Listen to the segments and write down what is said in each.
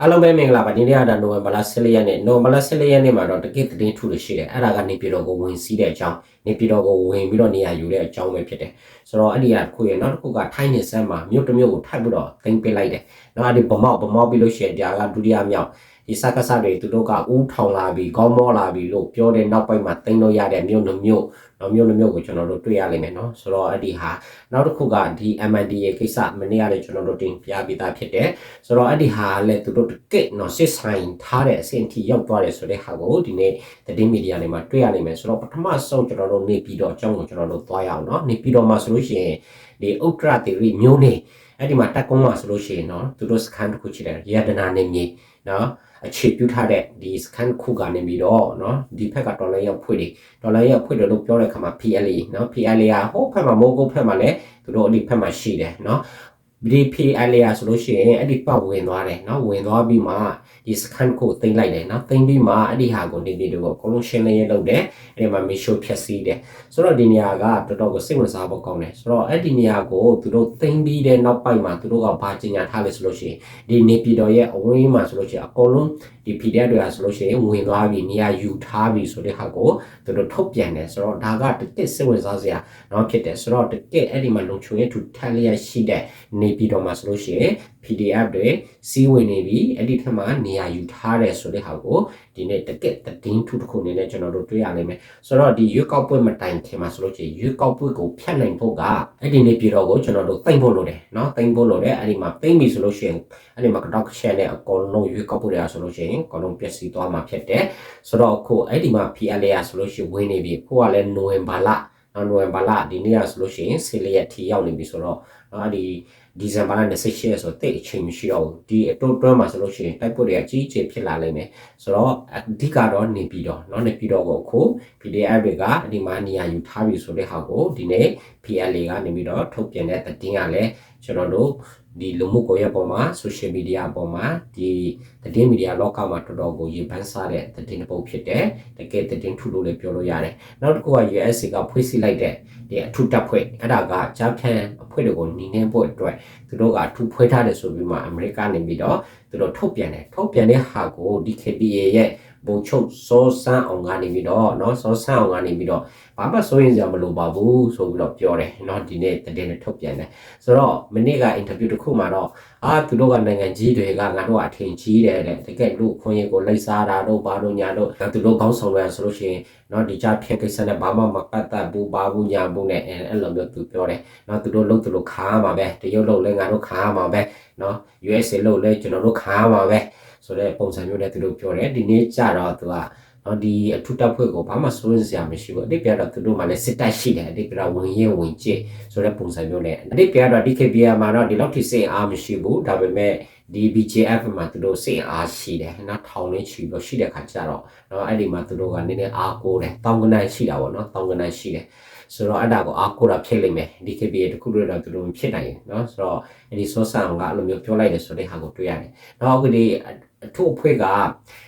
အားလုံးပဲမင်္ဂလာပါဒီနေ့ကတော့နိုဝင်ဘာလ14ရက်နေ့နိုဝင်ဘာလ14ရက်နေ့မှာတော့တကယ့်သတင်းထူလို့ရှိတယ်အဲ့ဒါကနေပြည်တော်ကိုဝင်စီးတဲ့အကြောင်းနေပြည်တော်ကိုဝင်ပြီးတော့နေရာယူတဲ့အကြောင်းပဲဖြစ်တယ်ဆိုတော့အဲ့ဒီကတစ်ခုရနောက်တစ်ခုကထိုင်းနေဆန်းမှာမြို့တစ်မြို့ကိုထိုက်ပြီးတော့တင်ပေးလိုက်တယ်နောက်အဲ့ဒီဗမောက်ဗမောက်ပြီးလို့ရှိရင်ဒါကဒုတိယမြောက် ဒီစကားစားတွေသူတို့ကဥထောင်လာပြီးခေါင်းမောလာပြီးလို့ပြောတဲ့နောက်ပိုင်းမှာတင်လို့ရတဲ့မြို့နှမြို့တော့မြို့နှမြို့ကိုကျွန်တော်တို့တွေ့ရလိမ့်မယ်နော်ဆိုတော့အဲ့ဒီဟာနောက်တစ်ခုကဒီ MND ရဲ့ကိစ္စမနေ့ကလည်းကျွန်တော်တို့တင်ပြပြီးသားဖြစ်တယ်ဆိုတော့အဲ့ဒီဟာလည်းသူတို့တကယ့်နော်စစ်ဆိုင်ထားတဲ့အဆင့်အထိရောက်သွားတယ်ဆိုတဲ့ဟာကိုဒီနေ့သတင်းမီဒီယာတွေမှာတွေ့ရလိမ့်မယ်ဆိုတော့ပထမဆုံးကျွန်တော်တို့နေပြီးတော့အကြောင်းကိုကျွန်တော်တို့သွားရအောင်နော်နေပြီးတော့မှဆိုလို့ရှိရင်ဒီဥက္ကရာတိရိမျိုးနေအဲ့ဒီမှာတက်ကုန်းမှာဆိုလို့ရှိရင်နော်သူတို့စခန်းတစ်ခုရှိတယ်ရတနာနေမြေနော် အခြေပြုထားတဲ့ဒီစကန်ခုကနေပြီးတော့နော်ဒီဘက်ကဒေါ်လာရောက်ဖွင့်တယ်ဒေါ်လာရောက်ဖွင့်တယ်လို့ပြောတဲ့အခါမှာ PLA နော် PLA ကဟိုဘက်မှာမိုးကုတ်ဘက်မှာလည်းသူတို့ဒီဘက်မှာရှိတယ်နော် นาะ BPLA ဆိုလို့ရှိရင်အဲ့ဒီပတ်ဝင်သွားတယ်เนาะဝင်သွားပြီးမှဒီစကန်ကိုတင်လိုက်တယ်เนาะတင်ပြီးမှအဲ့ဒီဟာကိုဒီဒီတို့ကိုအကုန်လုံးရှင်းလင်းရလုပ်တယ်အဲ့ဒီမှာမီရှိုဖြက်စီးတယ်ဆိုတော့ဒီနေရာကတော်တော်ကိုစိတ်ဝင်စားဖို့ကောင်းတယ်ဆိုတော့အဲ့ဒီနေရာကိုသူတို့တင်ပြီးတဲ့နောက်ပိုင်းမှာသူတို့ကဘာကြီးညာထားလဲဆိုလို့ရှိရင်ဒီနေပြည်တော်ရဲ့အဝင်းမှာဆိုလို့ရှိရင်အကုန်လုံးဒီ PDF တွေကဆိုလို့ရှိရင်ဝင်သွားပြီနေရာယူထားပြီဆိုတဲ့ဟာကိုသူတို့ထုတ်ပြန်တယ်ဆိုတော့ဒါကတကယ့်စိတ်ဝင်စားစရာเนาะဖြစ်တယ်ဆိုတော့တကယ့်အဲ့ဒီမှာလုံချုံရဲ့ထူထပ်လျက်ရှိတဲ့ နေပြည်တော်မှာဆိုလို့ရှိရင် PDF တွေစီးဝင်နေပြီအဲ့ဒီထက်မှနေရာယူထားတယ်ဆိုတဲ့ဟာကိုဒီနေ့တကယ့်တင်းထူတစ်ခုအနေနဲ့ကျွန်တော်တို့တွေ့ရနိုင်မယ်ဆိုတော့ဒီရွေးကောက်ပွဲမတိုင်ခင်မှာဆိုလို့ရှိရင်ရွေးကောက်ပွဲကိုဖျက်နိုင်ဖို့ကအဲ့ဒီနေပြည်တော်ကိုကျွန်တော်တို့တင်ဖို့လိုတယ်เนาะတင်ဖို့လိုတယ်အဲ့ဒီမှာတင်ပြီဆိုလို့ရှိရင်အဲ့ဒီမှာကတော့ရှယ်နဲ့အကုန်လုံးရွေးကောက်ပွဲတွေဆိုလို့ရှိရင်အကုန်လုံးပျက်စီးသွားမှာဖြစ်တယ်ဆိုတော့အခုအဲ့ဒီမှာ PLA ရဆိုလို့ရှိရင်ဝင်နေပြီခုကလည်းနိုဝင်ဘာလနော်နိုဝင်ဘာလဒီနေ့ရဆိုလို့ရှိရင်ဆီလီယက်ထီရောက်နေပြီဆိုတော့ အဲ့ဒီဒီဇင်ဘာလ28ရက်ဆိုတိတ်အချိန်မရှိတော့ဘူးဒီအတိုးတွန်းမှာဆိုလို့ရှိရင်တိုက်ပွဲတွေအကြီးအကျယ်ဖြစ်လာလိမ့်မယ်ဆိုတော့အဓိကတော့နေပြီးတော့เนาะနေပြီးတော့ကိုအခု PDF တွေကဒီမှာနေရာယူထားပြီဆိုတဲ့ဟာကိုဒီနေ့ PLA ကနေပြီးတော့ထုတ်ပြန်တဲ့သတင်းကလည်းကျွန်တော်တို့ဒီလူမှုကွန်ရက်ပေါ်မှာ social media ပေါ်မှာဒီသတင်းမီဒီယာလောကမှာတော်တော်ကိုရေပန်းစားတဲ့သတင်းတစ်ပုဒ်ဖြစ်တယ်တကယ်သတင်းထူလို့လည်းပြောလို့ရတယ်နောက်တစ်ခုက USA ကဖွေးစီလိုက်တဲ့ဒီအထူးတပ်ဖွဲ့အဲ့ဒါကဂျပန်အဖွဲ့တွေကိုနီး နှင်းဖို့အတွက်သူတို့ကအထူးဖွဲ့ထားတယ်ဆိုပြီးမှအမေရိကနေပြီးတော့သူတို့ထုတ်ပြန်တယ်ထုတ်ပြန်တဲ့ဟာကို DKBA ရဲ့ဘုံချုပ်စောစန်းအောင်ကနေပြီးတော့เนาะစောစန်းအောင်ကနေပြီးတော့ဘာမှစိုးရင်စရာမလိုပါဘူးဆိုပြီးတော့ပြောတယ်เนาะဒီနေ့တည်နေထုတ်ပြန်တယ်ဆိုတော့မနေ့ကအင်တာဗျူးတစ်ခုမှာတော့အာသူတို့ကနိုင်ငံကြီးတွေကငါတို့ကအထင်ကြီးတယ်တဲ့တကယ်လူခွင့်ရကိုလိုက်စားတာတို့ဘာတို့ညာတို့သူတို့ကောင်းဆောင်ရဆိုလို့ရှိရင်เนาะဒီကြဖြက်ကိစ္စနဲ့ဘာမှမပတ်သက်ဘူးဘာဘူးညာဘူးနဲ့အဲ့လိုမျိုးသူပြောတယ်เนาะသူတို့လုံးသူတို့ခါရမှာပဲတရုတ်လုံးလဲငါတို့ခါရမှာပဲเนาะ USA လုံးလဲကျွန်တော်တို့ခါရမှာပဲ ဆိုတဲ့ပုံစံမျိုးနဲ့သူတို့ပြောတယ်ဒီနေ့ကျတော့သူကနော်ဒီအထူးတပ်ဖွဲ့ကိုဘာမှစိုးရင်စရာမရှိဘူးအတိတ်ပြတော့သူတို့မှလည်းစစ်တပ်ရှိတယ်အတိတ်ပြတော့ဝင်ရင်ဝင်ကျစ်ဆိုတဲ့ပုံစံမျိုးနဲ့အတိတ်ပြတော့ DKBR မှာတော့ဒီလောက်ထိစိတ်အားမရှိဘူးဒါပေမဲ့ဒီ BJF မှာသူတို့စိတ်အားရှိတယ်နော်ထောင်လေးချီပြီးရှိတဲ့ခါကျတော့နော်အဲ့ဒီမှာသူတို့ကနည်းနည်းအားကိုးတယ်တောင်းကနန်းရှိတာပေါ့နော်တောင်းကနန်းရှိတယ် ဆိုတော့အဲ့ဒါကိုအားကိုးတာဖြစ်လိမ့်မယ် DKBA တခုတည်းတော့သူတို့ဖြစ်နိုင်တယ်เนาะဆိုတော့အဲ့ဒီစောဆန်ကအဲ့လိုမျိုးပြောလိုက်တယ်ဆိုတဲ့ဟာကိုတွေ့ရတယ်။နောက်အခုဒီအထုအဖွဲ့က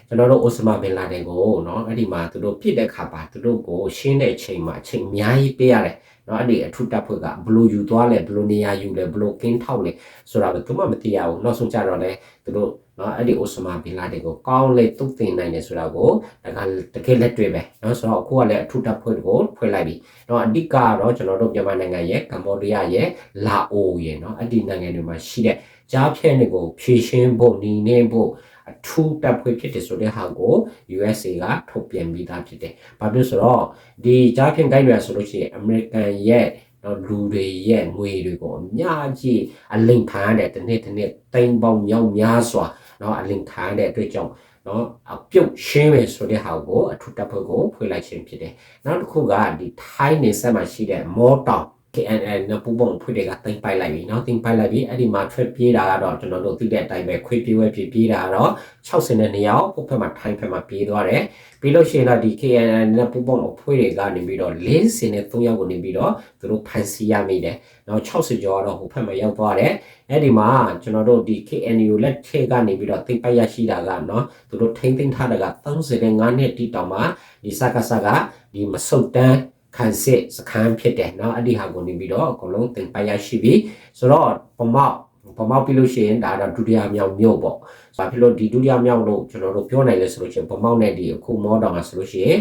ကျွန်တော်တို့အိုစမာဘင်လာဒန်ကိုเนาะအဲ့ဒီမှာသူတို့ပြစ်တဲ့ခါပါသူတို့ကိုရှင်းတဲ့အချိန်မှာအချိန်အများကြီးပေးရတယ်။ နော်အဲ့ဒီအထုတက်ဖွဲ့ကဘလို့ယူသွားလဲဘလို့နေရာယူလဲဘလို့ကင်းထောက်လဲဆိုတာဘယ်သူမှမသိရဘူးနောက်ဆုံးကြတော့လဲသူတို့နော်အဲ့ဒီအိုဆမာဘင်လာတွေကိုကောင်းလေတုတ်တင်နိုင်တယ်ဆိုတာကိုဒါကတကယ်လက်တွေ့ပဲနော်ဆိုတော့အခုကလည်းအထုတပ်ဖွဲ့ကိုဖွဲ့လိုက်ပြီနော်အဓိကတော့ကျွန်တော်တို့မြန်မာနိုင်ငံရဲ့ကမ္ဘောဒီးယားရဲ့လာအိုရဲ့နော်အဲ့ဒီနိုင်ငံတွေမှာရှိတဲ့ကြားဖြန့်တွေကိုဖြည့်ရှင်းဖို့ညီနေဖို့ အထူးတပ်ဖွဲ့ဖြစ်တယ်ဆိုတဲ့ဟာကို USA ကထုတ်ပြန်ပြီးသားဖြစ်တယ်။ဘာဖြစ်ဆိုတော့ဒီကြားဖြင့်ကိုင်းရဆိုလို့ရှိရင် American ရဲ့တော့လူတွေရဲ့ငွေတွေကိုအများကြီးအလိမ်ခံရတဲ့တစ်နှစ်တစ်နှစ်တိမ်ပေါင်းမြောက်များစွာနော်အလိမ်ခံရတဲ့အတွက်ကြောင့်နော်အပြုတ်ရှင်းမယ်ဆိုတဲ့ဟာကိုအထူးတပ်ဖွဲ့ကိုဖွင့်လိုက်ခြင်းဖြစ်တယ်။နောက်တစ်ခုကဒီထိုင်းနေဆက်မှာရှိတဲ့မော်တောင် KNL နဲ့ပူပုံဖွင့်တွေကတင်ပိုက်လိုက်ပြီเนาะတင်ပိုက်လိုက်ပြီအဲ့ဒီမှာထွက်ပြေးတာကတော့ကျွန်တော်တို့သိတဲ့အတိုင်းပဲခွေးပြေးဝဲပြေးပြေးတာကတော့62ယောက်ဟိုဘက်မှာထိုင်းဘက်မှာပြေးသွားတယ်ပြီးလို့ရှိရင်တော့ဒီ KNL နဲ့ပူပုံအဖွဲ့တွေကနေပြီးတော့40နဲ့3ယောက်ကိုနေပြီးတော့သူတို့ဖန်ဆီးရမိတယ်เนาะ60ကျော်ကတော့ဟိုဘက်မှာရောက်သွားတယ်အဲ့ဒီမှာကျွန်တော်တို့ဒီ KNU လက်ထဲကနေပြီးတော့တင်ပိုက်ရရှိတာကเนาะသူတို့ထိမ့်သိမ်းထားတာက35နှစ်တိတောင်မှာဒီစကားစကားဒီမဆုတ်တန်း ခံစစ်စခန်းဖြစ်တယ်เนาะအဲ့ဒီဟာကိုနေပြီးတော့အကုန်လုံးတင်ပိုက်ရရှိပြီဆိုတော့ပမောက် ဗမောက်ပြီးလို့ရှိရင်ဒါတော့ဒုတိယမြောက်မြို့ပေါ့ဆိုတော့ဖြစ်လို့ဒီဒုတိယမြောက်လို့ကျွန်တော်တို့ပြောနိုင်လဲဆိုလို့ရှိရင်ဗမောက်နဲ့ဒီအခုမောတောင်ကဆိုလို့ရှိရင်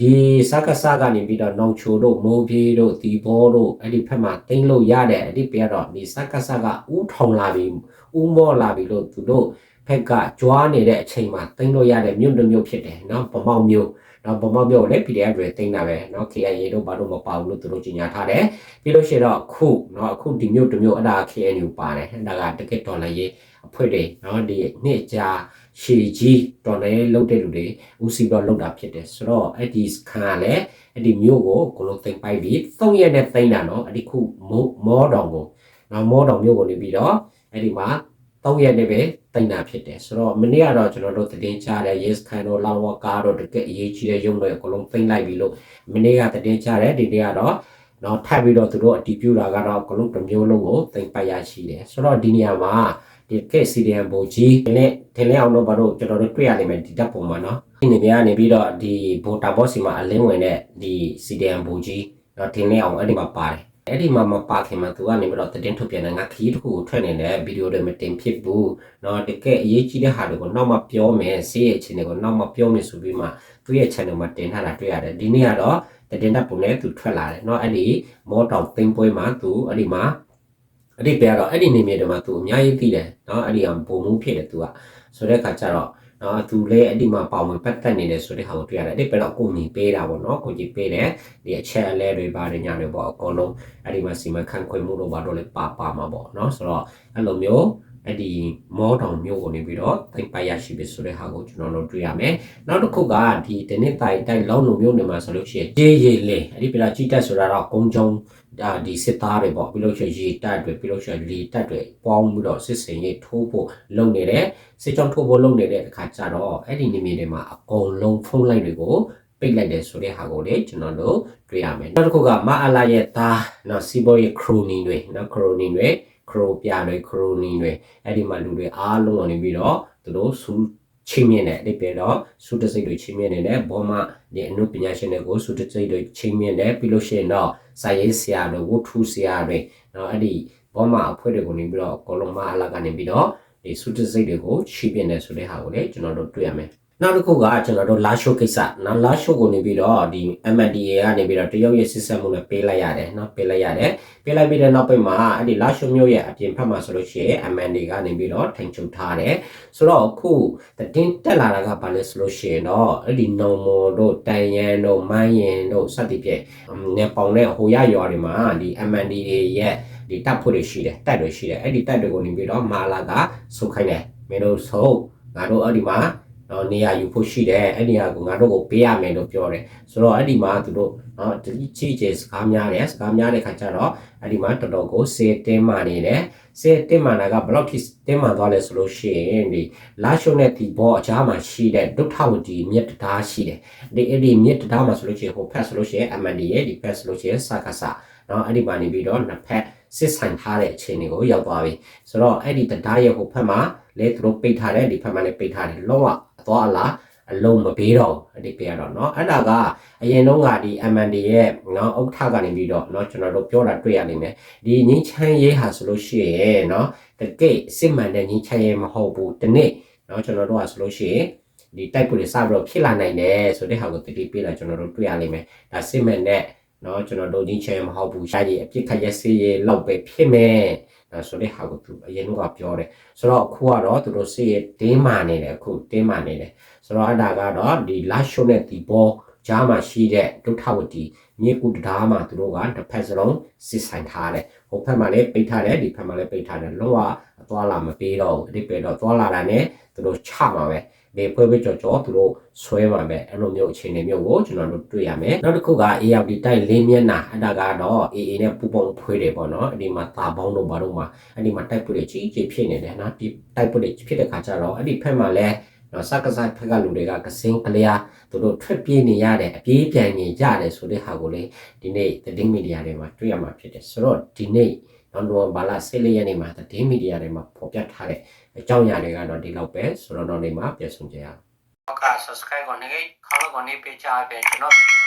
ဒီစက္ကစကနေပြီးတော့နောင်ချိုတို့မိုးပြေးတို့ဒီဘောတို့အဲ့ဒီဖက်မှာတင်းလို့ရတဲ့အဲ့ဒီပြတော့ဒီစက္ကစကဥထောင်လာပြီးဥမောလာပြီးလို့သူတို့ ဖက်ကကြွားနေတဲ့အချိန်မှာတင်းလို့ရတဲ့မြို့တစ်မြို့ဖြစ်တယ်နော်ဗမောက်မြို့နော်ဗမောက်မြို့ကိုလည်း PDF တွေတင်းတာပဲနော် KIA တို့ဘာလို့မပါဘူးလို့သူတို့ကြီးညာထားတယ်ပြီးလို့ရှိရင်တော့အခုနော်အခုဒီမြို့တစ်မြို့အဲ့ဒါ KNU ပါတယ်အဲ့ဒါကတကက်ဒေါ်လာရေးအဖွဲ့တွေနော်ဒီနှစ်ကြာရှေကြီးဒေါ်လာရေးလုပ်တဲ့လူတွေဦးစီးတော့လုပ်တာဖြစ်တယ်ဆိုတော့အဲ့ဒီခံကလည်းအဲ့ဒီမြို့ကိုကိုလိုသိမ့်ပိုက်ပြီး၃ရက်နဲ့သိမ့်တာနော်အဲ့ဒီခုမောတောင်ကိုနော်မောတောင်မြို့ကိုနေပြီးတော့အဲ့ဒီမှာ၃ရက်နဲ့ပဲ တိတ်တာဖြစ်တယ်ဆိုတော့မနေ့ကတော့ကျွန်တော်တို့သတင်းကြားတယ် yes ခိုင်တို့လောင်ဝကားတို့တကယ်အရေးကြီးတဲ့ရုံတွေအကုန်လုံးသိမ့်လိုက်ပြီလို့မနေ့ကသတင်းကြားတယ်ဒီနေ့ကတော့တော့ထပ်ပြီးတော့သူတို့အတီးပြူတာကတော့အကုန်လုံးတစ်မျိုးလုံးကိုသိမ့်ပိုက်ရရှိတယ်ဆိုတော့ဒီနေရာမှာဒီကက်စီဒီယံဘိုကြီးဒီနေ့ထင်လဲအောင်တော့ဘာလို့ကျွန်တော်တို့တွေ့ရနိုင်မယ်ဒီတပ်ပုံမှာနော်ဒီနေပြကနေပြီးတော့ဒီဘိုတာဘော့စီမှာအလင်းဝင်တဲ့ဒီစီဒီယံဘိုကြီးတော့ထင်လဲအောင်အဲ့ဒီမှာပါတယ် အဲ့ဒီမှာမပါခင်မှာသူကနေပြီးတော့တင်ထုတ်ပြန်တဲ့ငါခီးတစ်ခုကိုထွက်နေတဲ့ဗီဒီယိုတွေမတင်ဖြစ်ဘူးเนาะတကယ်အရေးကြီးတဲ့ဟာတွေကိုနောက်မှပြောမယ်ဆေးရဲ့အခြေအနေကိုနောက်မှပြောမယ်ဆိုပြီးမှသူ့ရဲ့ channel မှာတင်ထားတာတွေ့ရတယ်ဒီနေ့ကတော့တင်တဲ့ပုံနဲ့သူထွက်လာတယ်เนาะအဲ့ဒီမောတောင်သိမ်းပွဲမှာသူအဲ့ဒီမှာအဲ့ဒီပြတော့အဲ့ဒီနေမြေတွေမှာသူအများကြီးသိတယ်เนาะအဲ့ဒီအောင်ပုံမှုဖြစ်တယ်သူကဆိုတဲ့အခါကျတော့ နော်သူလည်းအဲ့ဒီမှာပေါဝင်ပတ်သက်နေတယ်ဆိုတဲ့ဟာကိုတွေ့ရတယ်အဲ့ဒီပဲတော့ကိုညီပေးတာပေါ့နော်ကိုကြီးပေးတယ်ဒီအချက်အလဲတွေပါတယ်ညာတွေပေါ့အကုန်လုံးအဲ့ဒီမှာစီမံခန့်ခွဲမှုတို့ဘာလို့လဲပါပါမှာပေါ့နော်ဆိုတော့အဲ့လိုမျိုး အဲ့ဒီမောတောင်မျိုးကိုနေပြီးတော့တိုင်ပိုင်ရရှိပြီဆိုတဲ့ဟာကိုကျွန်တော်တို့တွေ့ရမယ်နောက်တစ်ခုကဒီတနစ်တိုင်တိုင်လောင်းလိုမျိုးနေမှာဆိုလို့ရှိရင်ဂျေးရီလေအဲ့ဒီပြလာကြီးတက်ဆိုတာတော့ကုန်းကျုံဒါဒီစစ်သားတွေပေါ့ပြီးလို့ရှိရင်ရေတက်တွေပြီးလို့ရှိရင်လေတက်တွေပေါင်းပြီးတော့စစ်စင်ရေးထိုးဖို့လုပ်နေတဲ့စစ်ကြောင်းထိုးဖို့လုပ်နေတဲ့အခါကျတော့အဲ့ဒီနေမြေတွေမှာအကုန်လုံးဖုံးလိုက်တွေကိုပိတ်လိုက်တယ်ဆိုတဲ့ဟာကိုလေကျွန်တော်တို့တွေ့ရမယ်နောက်တစ်ခုကမအလာရဲ့သားနော်စီဘောရဲ့ခရိုနီတွေနော်ခရိုနီတွေ ခရိုပြတွေခရိုနီတွေအဲ့ဒီမှာလူတွေအားလုံးဝင်ပြီးတော့သူတို့စူးချင်းမြင့်တဲ့အဲ့ဒီတော့စူတစိတ်တွေချင်းမြင့်နေတဲ့ဘောမဒီအနုပညာရှင်တွေကိုစူတစိတ်တွေချင်းမြင့်တဲ့ပြီးလို့ရှိရင်တော့စာရေးဆရာတွေဝတ္ထုဆရာတွေနော်အဲ့ဒီဘောမအဖွဲ့တွေကိုနေပြီးတော့အကုန်လုံးမအလာကနေပြီးတော့ဒီစူတစိတ်တွေကိုချီးပြနေဆိုတဲ့ဟာကိုလေကျွန်တော်တို့တွေ့ရမယ် နောက်တစ်ခုကကျွန်တော်တို့လာရှိုကိစ္စနော်လာရှိုကိုနေပြီးတော့ဒီ MNDA ကနေပြီးတော့တရုတ်ရဲ့စစ်ဆက်မှုနဲ့ပေးလိုက်ရတယ်နော်ပေးလိုက်ရတယ်ပေးလိုက်ပြီးတဲ့နောက်ပိုင်းမှာအဲ့ဒီလာရှိုမျိုးရဲ့အပြင်ဖက်မှာဆိုလို့ရှိရင် MNDA ကနေပြီးတော့ထိန်ချုပ်ထားတယ်ဆိုတော့အခုတင်တက်လာတာကဘာလဲဆိုလို့ရှိရင်တော့အဲ့ဒီနောင်မော်တို့တန်ရန်တို့မိုင်းရင်တို့စသည်ဖြင့်နေပေါင်တဲ့ဟိုရရွာတွေမှာဒီ MNDA ရဲ့ဒီတပ်ဖွဲ့တွေရှိတယ်တပ်တွေရှိတယ်အဲ့ဒီတပ်တွေကိုနေပြီးတော့မာလာကဆုတ်ခိုင်းတယ်မင်းတို့ဆုတ်ငါတို့အဲ့ဒီမှာ တော့နေရာယူဖို့ရှိတယ်အဲ့ဒီဟာကိုငါတို့ကိုပေးရမယ်လို့ပြောတယ်ဆိုတော့အဲ့ဒီမှာသူတို့နော်တတိချီချေစကားများတယ်စကားများတဲ့ခါကျတော့အဲ့ဒီမှာတော်တော်ကိုစေတင်းမာနေတယ်စေတင်းမာတာကဘယ်လောက်ထိတင်းမာသွားလဲဆိုလို့ရှိရင်ဒီလာရှုံနဲ့ဒီဘောအချားမှာရှိတဲ့ဒုထဝတီမြစ်တရားရှိတယ်ဒီအဲ့ဒီမြစ်တရားမှာဆိုလို့ရှိရင်ဟိုဖက်ဆိုလို့ရှိရင် MND ရဲ့ဒီဖက်ဆိုလို့ရှိရင်စကားစနော်အဲ့ဒီမှာနေပြီးတော့နှစ်ဖက်စစ်ဆိုင်ထားတဲ့အခြေအနေကိုရောက်သွားပြီဆိုတော့အဲ့ဒီတရားရဲ့ဟိုဖက်မှာလေသူတို့ပိတ်ထားတယ်ဒီဖက်မှာလည်းပိတ်ထားတယ်လုံးဝ သွားအလားအလုံးမပေးတော့အတိတ်ပြရတော့เนาะအဲ့ဒါကအရင်တုန်းကဒီ MND ရဲ့เนาะဥက္ခကနေပြီးတော့เนาะကျွန်တော်တို့ပြောတာတွေ့ရနိုင်မယ်ဒီငင်းချမ်းရေးဟာဆိုလို့ရှိရင်เนาะတကယ်စစ်မှန်တဲ့ငင်းချမ်းရေးမဟုတ်ဘူးဒီနေ့เนาะကျွန်တော်တို့ကဆိုလို့ရှိရင်ဒီတိုက်ပွဲတွေစပြီးတော့ဖြစ်လာနိုင်တယ်ဆိုတဲ့ဟာကိုတတိပေးလာကျွန်တော်တို့တွေ့ရနိုင်မယ်ဒါစစ်မှန်တဲ့เนาะကျွန်တော်တို့ငင်းချမ်းမဟုတ်ဘူးရှားကြီးအပြစ်ခတ်ရစေးရေးလောက်ပဲဖြစ်မယ်အဲ ဆိုတဲ့ဟာကိုသူအရင်ကပြောတယ်ဆိုတော့အခုကတော့သူတို့စိတ်တင်းမာနေတယ်အခုတင်းမာနေတယ်ဆိုတော့အဲ့ဒါကတော့ဒီလာရှုံနဲ့ဒီဘောဂျားမှာရှိတဲ့ဒုထဝတီမြေကူတဒါမှာသူတို့ကတစ်ဖက်စလုံးစစ်ဆိုင်ထားတယ်ဟိုဖက်မှာလည်းပိတ်ထားတယ်ဒီဖက်မှာလည်းပိတ်ထားတယ်လုံးဝအသွားလာမပေးတော့ဘူးဒီပေတော့သွားလာတာနဲ့သူတို့ချမှာပဲ ဒီဖွဲပဲကြော်ကြော်သူတို့ဆွဲမှာပဲအဲ့လိုမျိုးအခြေအနေမျိုးကိုကျွန်တော်တို့တွေ့ရမယ်နောက်တစ်ခုက ARD တိုက်လေးမျက်နှာအဲ့ဒါကတော့ AA နဲ့ပူပေါင်းဖွေးတယ်ပေါ့နော်အဲ့ဒီမှာတာပေါင်းတို့ဘာတို့မှာအဲ့ဒီမှာတိုက်ပွဲတွေကြီးကြီးဖြစ်နေတယ်နော်ဒီတိုက်ပွဲတွေဖြစ်တဲ့ခါကျတော့အဲ့ဒီဖက်မှာလည်းနော်စကစားဖက်ကလူတွေကကစင်းကလျာသူတို့ထွက်ပြေးနေရတယ်အပြေးပြန်နေရတယ်ဆိုတဲ့ဟာကိုလေဒီနေ့သတင်းမီဒီယာတွေမှာတွေ့ရမှာဖြစ်တယ်ဆိုတော့ဒီနေ့ နော်နိုဘာလာဆေးလေးရနေမှာသတင်းမီဒီယာတွေမှာဖော်ပြထားတဲ့အကြောင်းအရာတွေကတော့ဒီလောက်ပဲဆိုတော့တော့နေမှာပြန်ဆုံးကြရအောင်က subscribe ကိုနေခေါင်းကိုနေပေးချပေးကျွန်တော်ဗီဒီယို